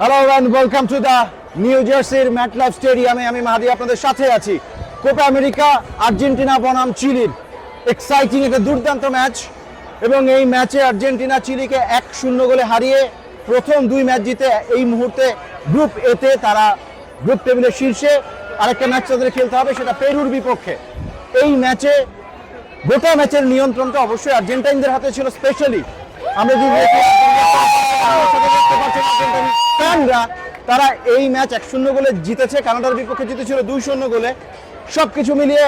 Hello and welcome to the New জার্সির MetLife স্টেডিয়ামে আমি মাহাদি আপনাদের সাথে আছি। কোপা আমেরিকা আর্জেন্টিনা বনাম চিলির এক্সাইটিং একটা দুর্দান্ত ম্যাচ এবং এই ম্যাচে আর্জেন্টিনা চিলিকে এক শূন্য গোলে হারিয়ে প্রথম দুই ম্যাচ জিতে এই মুহূর্তে গ্রুপ এতে তারা গ্রুপ টেবিলের শীর্ষে আরেকটা ম্যাচ তাদের খেলতে হবে, সেটা পেরুর বিপক্ষে। এই ম্যাচে গোটা ম্যাচের নিয়ন্ত্রণটা অবশ্যই আর্জেন্টাইনদের হাতে ছিল স্পেশালি আমরা যদি ফ্যানরা তারা এই ম্যাচ এক শূন্য গোলে জিতেছে। কানাডার বিপক্ষে জিতেছিল দুই শূন্য গোলে। সব কিছু মিলিয়ে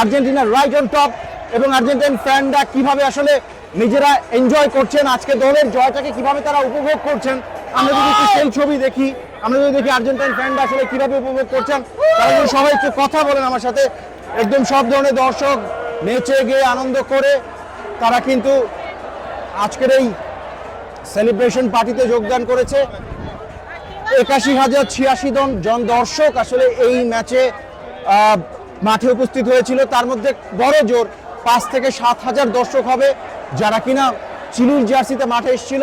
আর্জেন্টিনা রাইট অন টপ এবং আর্জেন্টাইন ফ্যানরা কীভাবে আসলে নিজেরা এনজয় করছেন, আজকে দলের জয়টাকে কীভাবে তারা উপভোগ করছেন, আমরা যদি একটু সেই ছবি দেখি, আমরা যদি দেখি আর্জেন্টাইন ফ্যানরা আসলে কীভাবে উপভোগ করছেন তারা যদি সবাই একটু কথা বলেন আমার সাথে। একদম সব ধরনের দর্শক নেচে গিয়ে আনন্দ করে, তারা কিন্তু আজকের এই সেলিব্রেশন পার্টিতে যোগদান করেছে। একাশি হাজার ছিয়াশি জন দর্শক আসলে এই ম্যাচে মাঠে উপস্থিত হয়েছিল। তার মধ্যে বড় জোর পাঁচ থেকে সাত হাজার দর্শক হবে যারা কিনা চিলুর জার্সিতে মাঠে এসেছিল।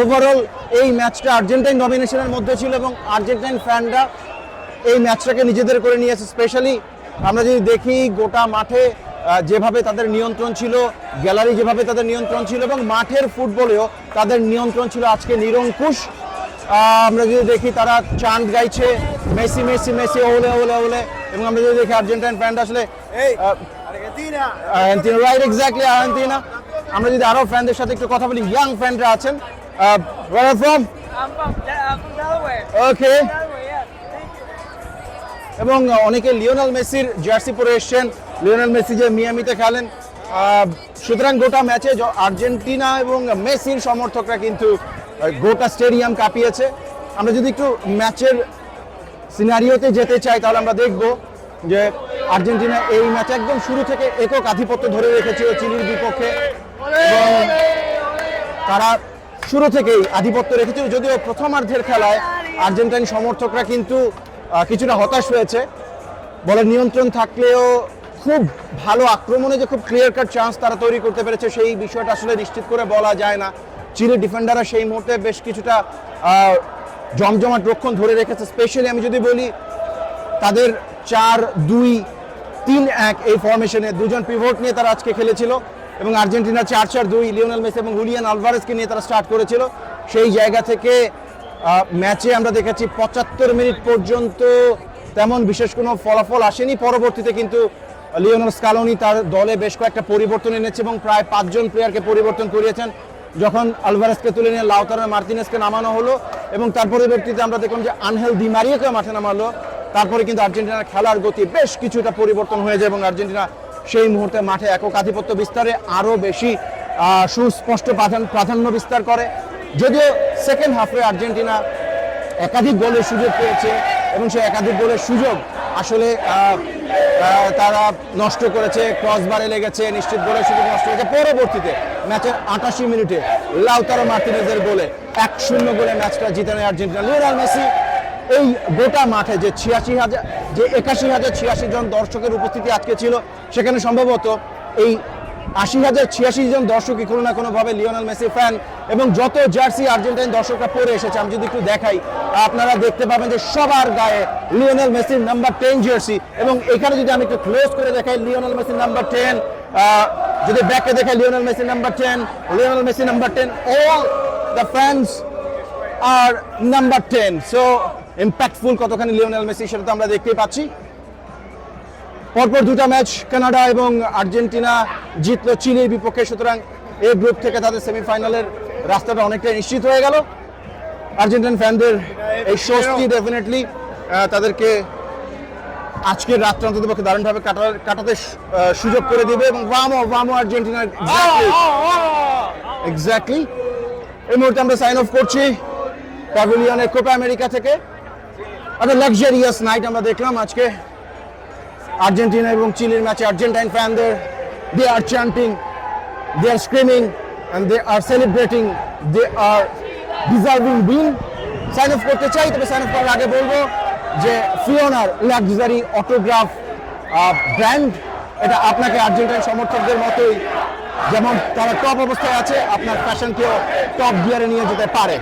ওভারঅল এই ম্যাচটা আর্জেন্টাইন ডমিনেশনের মধ্যে ছিল এবং আর্জেন্টাইন ফ্যানরা এই ম্যাচটাকে নিজেদের করে নিয়েছে। স্পেশালি আমরা যদি দেখি গোটা মাঠে যেভাবে তাদের নিয়ন্ত্রণ ছিল গ্যালারি যেভাবে তাদের নিয়ন্ত্রণ ছিল এবং মাঠের ফুটবলেও তাদের নিয়ন্ত্রণ ছিল আজকে নিরঙ্কুশ। আমরা যদি দেখি তারা চাঁদ গাইছে মেসি মেসি মেসি ওলে ওলে ওলে। এবং আমরা যদি দেখি আর্জেন্টাইন ফ্যানটা আসলে রাইট এক্স্যাক্টলি আর্জেন্টিনা। আমরা যদি আরও ফ্যানদের সাথে একটু কথা বলি ইয়াং ফ্যানরা আছেন। ফ্রম. ওকে. এবং অনেকে লিওনেল মেসির জার্সি পরে এসছেন। লিওনেল মেসি যে মিয়ামিতে খেলেন। আহ, সুতরাং গোটা ম্যাচে আর্জেন্টিনা এবং মেসির সমর্থকরা কিন্তু গোটা স্টেডিয়াম কাঁপিয়েছে। আমরা যদি একটু ম্যাচের সিনারিওতে যেতে চাই, তাহলে আমরা দেখব যে আর্জেন্টিনা এই ম্যাচ একদম শুরু থেকে একক আধিপত্য ধরে রেখেছিল চিলির বিপক্ষে। এবং তারা শুরু থেকেই আধিপত্য রেখেছিল যদিও প্রথমার্ধের খেলায় আর্জেন্টাইন সমর্থকরা কিন্তু কিছুটা হতাশ হয়েছে। বলের নিয়ন্ত্রণ থাকলেও খুব ভালো আক্রমণে যে খুব ক্লিয়ার কাট চান্স তারা তৈরি করতে পেরেছে, সেই বিষয়টা আসলে নিশ্চিত করে বলা যায় না। চিলি ডিফেন্ডাররা সেই মুহূর্তে বেশ কিছুটা জমজমাট রক্ষণ ধরে রেখেছে। স্পেশালি আমি যদি বলি, তাদের চার, দুই, তিন, এক এই ফরমেশনে দুজন পিভট নিয়ে তারা আজকে খেলেছিল এবং আর্জেন্টিনা চার চার, দুই, লিওনেল মেসি এবং হুলিয়ান আলভারেসকে নিয়ে তারা স্টার্ট করেছিল। সেই জায়গা থেকে ম্যাচে আমরা দেখেছি পঁচাত্তর মিনিট পর্যন্ত তেমন বিশেষ কোনো ফলাফল আসেনি। পরবর্তীতে কিন্তু লিওনেল স্কালোনি তার দলে বেশ কয়েকটা পরিবর্তন এনেছে এবং প্রায় পাঁচজন প্লেয়ারকে পরিবর্তন করিয়েছেন। যখন আলভারেসকে তুলে নিয়ে লাউতারো মার্টিনেসকে নামানো হলো এবং তার পরবর্তীতে আমরা দেখলাম যে আনহেল দিমারিয়াকে মাঠে নামালো, তারপরে কিন্তু আর্জেন্টিনার খেলার গতি বেশ কিছুটা পরিবর্তন হয়ে যায় এবং আর্জেন্টিনা সেই মুহূর্তে মাঠে একক আধিপত্য বিস্তারে আরও বেশি সুস্পষ্ট প্রাধান- প্রাধান্য বিস্তার করে। যদিও সেকেন্ড হাফে আর্জেন্টিনা একাধিক গোলের সুযোগ পেয়েছে এবং সেই একাধিক গোলের সুযোগ আসলে তারা নষ্ট করেছে ক্রসবারে লেগেছে, নিশ্চিত গোলের সুযোগ নষ্ট হয়েছে। পরবর্তীতে ম্যাচের আটাশি মিনিটে লাউতারো মার্টিনেজের গোলে, এক শূন্য গোলে ম্যাচটা জিতে নেয় আর্জেন্টিনা। লিওনাল মেসি এই গোটা মাঠে যে ছিয়াশি হাজার, যে একাশি হাজার ছিয়াশি জন দর্শকের উপস্থিতি আজকে ছিল, সেখানে সম্ভবত এই আশি হাজার ছিয়াশি জন দর্শকই কোনো না কোনোভাবে লিওনাল মেসি ফ্যান এবং যত জার্সি আর্জেন্টাইন দর্শকরা পরে এসেছে, আমি যদি একটু দেখাই, আপনারা দেখতে পাবেন যে সবার গায়ে লিওনেল মেসির নাম্বার টেন জার্সি এবং এখানে যদি আমি একটু ক্লোজ করে দেখাই লিওনেল মেসির নাম্বার টেন যদি ব্যাকে দেখাই লিওনেল মেসির number ten Lionel Messi number ten all the fans R number ten so impactful কতখানি লিওনেল মেসি, সেটা তো আমরা দেখতেই পাচ্ছি। পরপর দুটা ম্যাচ কানাডা এবং আর্জেন্টিনা জিতলো চিলির বিপক্ষে, সুতরাং এই গ্রুপ থেকে তাদের সেমিফাইনালের রাস্তাটা অনেকটাই নিশ্চিত হয়ে গেল। আর্জেন্টিন ফ্যানদের এই স্বস্তি ডেফিনেটলি তাদেরকে আজকের রাতটা অন্তত পক্ষে দারুণভাবে কাটার কাটাতে সুযোগ করে দিবে এবং ভামো ভামো আর্জেন্টিনা এক্স্যাক্টলি এই মুহূর্তে আমরা সাইন অফ করছি প্যাভিলিয়নের কোপা আমেরিকা থেকে। একটা লাক্সারিয়াস নাইট আমরা দেখলাম আজকে। আর্জেন্টিনা এবং চিলির ম্যাচে Argentine ফ্যানদের they are chanting they are screaming and they are celebrating they are deserving bin sign off করতে চাই, তবে সাইন অফ করার আগে বলব যে ফিওনার লাক্সারি অটোগ্রাফ ব্র্যান্ড এটা আপনাকে আর্জেন্টাইন সমর্থকদের মতোই, যেমন তারা টপ অবস্থায় আছে, আপনার ফ্যাশনকেও টপ গিয়ারে নিয়ে যেতে পারে।